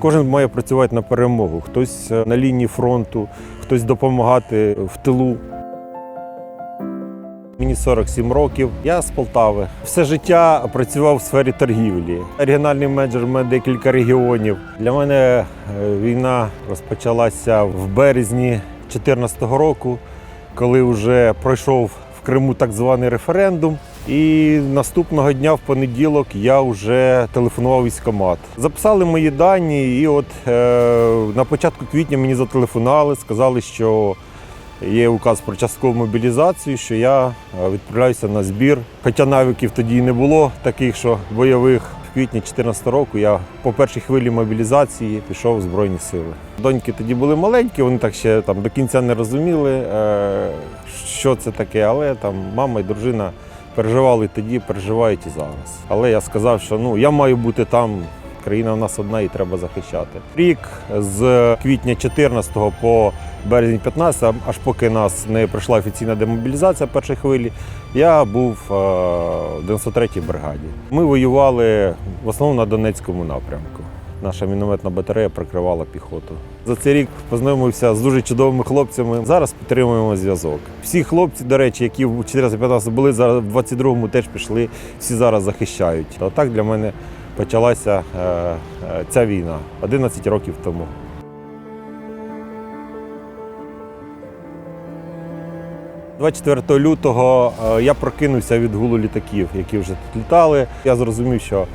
Кожен має працювати на перемогу. Хтось е, на лінії фронту, хтось допомагати в тилу. Мені 47 років. Я з Полтави. Все життя працював в сфері торгівлі. Регіональний менеджер в мене декілька регіонів. Для мене е, війна розпочалася в березні 2014 року, коли вже пройшов в Криму так званий референдум. І наступного дня в понеділок я вже телефонував військкомат. Записали мої дані, і от е, на початку квітня мені зателефонували, сказали, що є указ про часткову мобілізацію, що я е, відправляюся на збір. Хоча навиків тоді і не було таких, що бойових. В квітні 2014 року я по першій хвилі мобілізації пішов в Збройні Сили. Доньки тоді були маленькі, вони так ще там до кінця не розуміли, е, що це таке, але там мама і дружина переживали тоді, переживають і зараз. Але я сказав, що ну я маю бути там. Країна в нас одна і треба захищати. Рік з квітня 14 по березень 15, аж поки нас не прийшла офіційна демобілізація першої хвилі, я був е, в 93-й бригаді. Ми воювали в основному на Донецькому напрямку. Наша мінометна батарея прикривала піхоту. За цей рік познайомився з дуже чудовими хлопцями. Зараз підтримуємо зв'язок. Всі хлопці, до речі, які в 415 були, зараз в 22-му теж пішли, всі зараз захищають. Отак для мене почалася е, е, ця війна 11 років тому. – 24 лютого е, я прокинувся від гулу літаків, які вже тут літали. Я зрозумів, що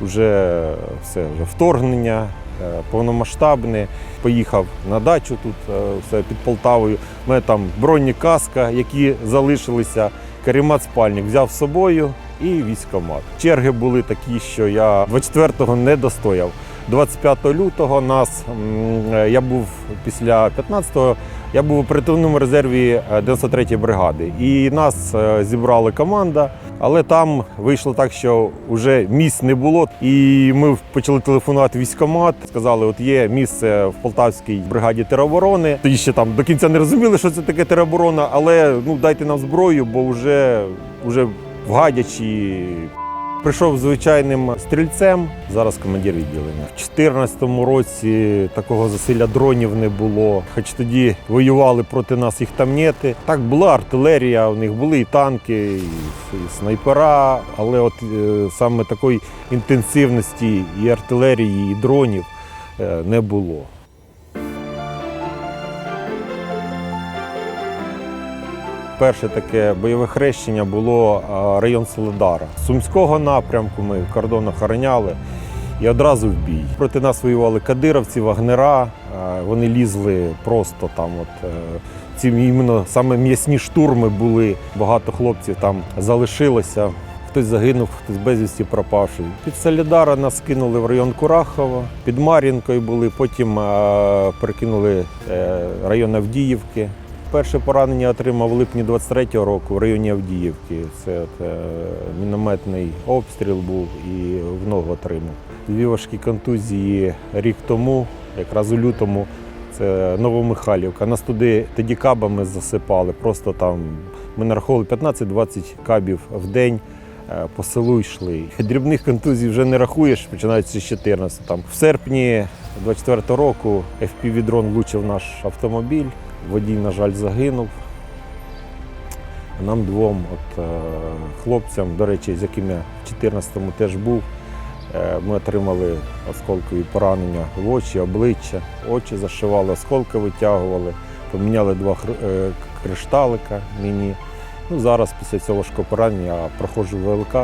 вже все вже вторгнення, е, повномасштабне. Поїхав на дачу тут, е, все під Полтавою. У там бронні каска, які залишилися. Карімат спальник взяв з собою і військомат. Черги були такі, що я 24-го не достояв. 25 лютого нас е, я був після 15-го, я був у оперативному резерві е, 93-ї бригади. І нас зібрала команда, але там вийшло так, що вже місць не було. І ми почали телефонувати військомат. Сказали, от є місце в Полтавській бригаді тероборони. Тоді ще там до кінця не розуміли, що це таке тероборона, але ну дайте нам зброю, бо вже, вже в гадячі Прийшов звичайним стрільцем, зараз командир відділення. В 2014 році такого засилля дронів не було. Хоч тоді воювали проти нас їх там нети. Так була артилерія, у них були і танки, і, снайпера, але от е, саме такої інтенсивності і артилерії, і дронів е, не було. Перше таке бойове хрещення було район Солидара. Сумського напрямку ми кордон охороняли і одразу в бій. Проти нас воювали кадировці, вагнера. Вони лізли просто там. От, е, ці іменно саме м'ясні штурми були. Багато хлопців там залишилося. Хтось загинув, хтось безвісті пропавший. Під Солідара нас кинули в район Курахова, під Мар'їнкою були, потім е, перекинули е, район Авдіївки. Перше поранення отримав в липні 23-го року в районі Авдіївки. Це от, е, мінометний обстріл був і в ногу отримав. Дві важкі контузії рік тому, якраз у лютому, це Новомихайлівка. Нас туди тоді кабами засипали. Просто там ми нараховували 15-20 кабів в день. е, По селу йшли. Дрібних контузій вже не рахуєш, починаючи з 14. Там в серпні 24-го року FPV-дрон влучив наш автомобіль. Водій, на жаль, загинув. Нам двом от, е, хлопцям, до речі, з яким я в 14-му теж був, е, ми отримали осколкові поранення в очі, обличчя, очі зашивали, осколки витягували, поміняли два е, кришталика мені. Ну, зараз після цього важкого поранення я проходжу ВЛК.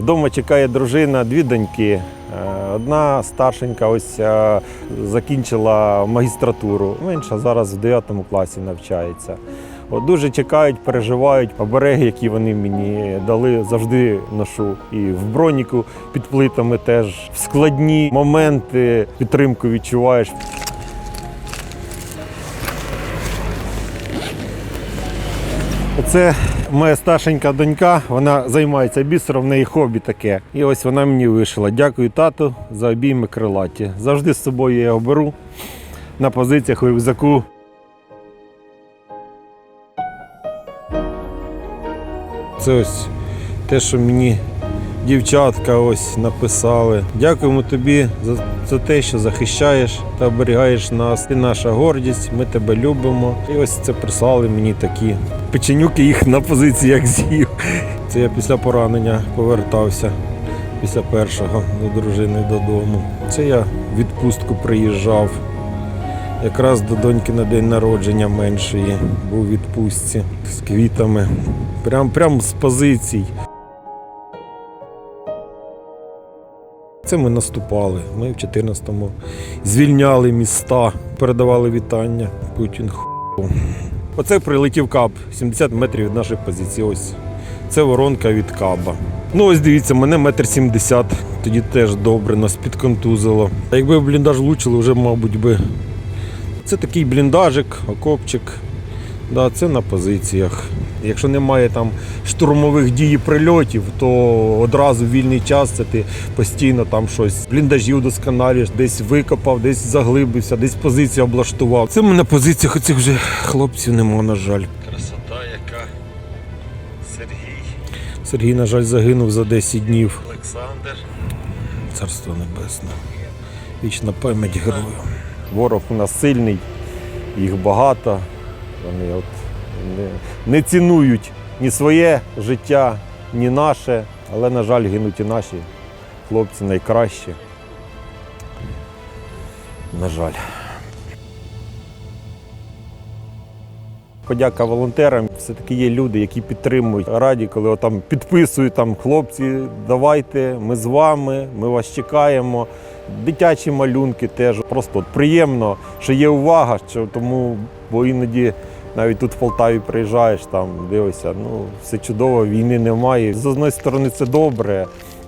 Вдома чекає дружина, дві доньки. Е, Одна старшенька ось е, закінчила магістратуру, менша зараз в 9 класі навчається. От дуже чекають, переживають обереги, які вони мені дали, завжди ношу. І в броніку під плитами теж в складні моменти підтримку відчуваєш. Це моя старшенька донька, вона займається бісером, в неї хобі таке. І ось вона мені вишила. Дякую тату за обійми крилаті. Завжди з собою я його беру на позиціях у рюкзаку. Це ось те, що мені дівчатка ось написали. Дякуємо тобі за, за те, що захищаєш та оберігаєш нас. Ти наша гордість, ми тебе любимо. І ось це прислали мені такі печенюки, їх на позиціях з'їв. Це я після поранення повертався після першого до дружини додому. Це я в відпустку приїжджав. Якраз до доньки на день народження меншої був у відпустці з квітами. Прям, прям з позицій. Це ми наступали. Ми в 14-му звільняли міста, передавали вітання. Путін ху. Оце прилетів каб 70 метрів від нашої позиції. Ось. Це воронка від каба. Ну ось дивіться, мене метр сімдесят. Тоді теж добре, нас підконтузило. А якби бліндаж влучили, вже, мабуть, би. Це такий бліндажик, окопчик. Да, це на позиціях. Якщо немає там штурмових дій і прильотів, то одразу вільний час це ти постійно там щось бліндажі удосконалюєш, десь викопав, десь заглибився, десь позицію облаштував. Це на позиціях оцих вже хлопців нема, на жаль. Красота яка. Сергій. Сергій, на жаль, загинув за 10 днів. Олександр. Царство небесне. Вічна пам'ять герою. Ворог у нас сильний, їх багато. Вони от не, не цінують ні своє життя, ні наше, але, на жаль, гинуть і наші хлопці найкращі. На жаль. Подяка волонтерам. Все-таки є люди, які підтримують. Раді, коли там підписують там хлопці, давайте, ми з вами, ми вас чекаємо. Дитячі малюнки теж. Просто от приємно, що є увага, що тому, бо іноді навіть тут в Полтаві приїжджаєш, там дивишся, ну все чудово, війни немає. З однієї сторони це добре,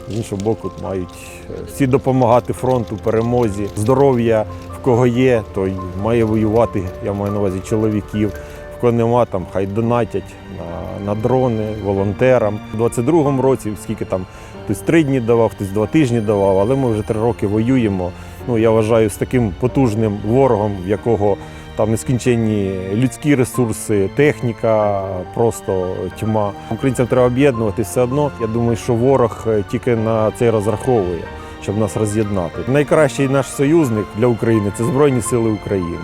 з іншого боку, мають е, всі допомагати фронту, перемозі. Здоров'я в кого є, той має воювати. Я маю на увазі чоловіків. В кого нема, там хай донатять на, на дрони волонтерам. У 22-му році, скільки там хтось три дні давав, хтось два тижні давав, але ми вже три роки воюємо. Ну я вважаю, з таким потужним ворогом, в якого там нескінченні людські ресурси, техніка, просто тьма. Українцям треба об'єднувати все одно. Я думаю, що ворог е, тільки на це розраховує, щоб нас роз'єднати. Найкращий наш союзник для України це Збройні Сили України.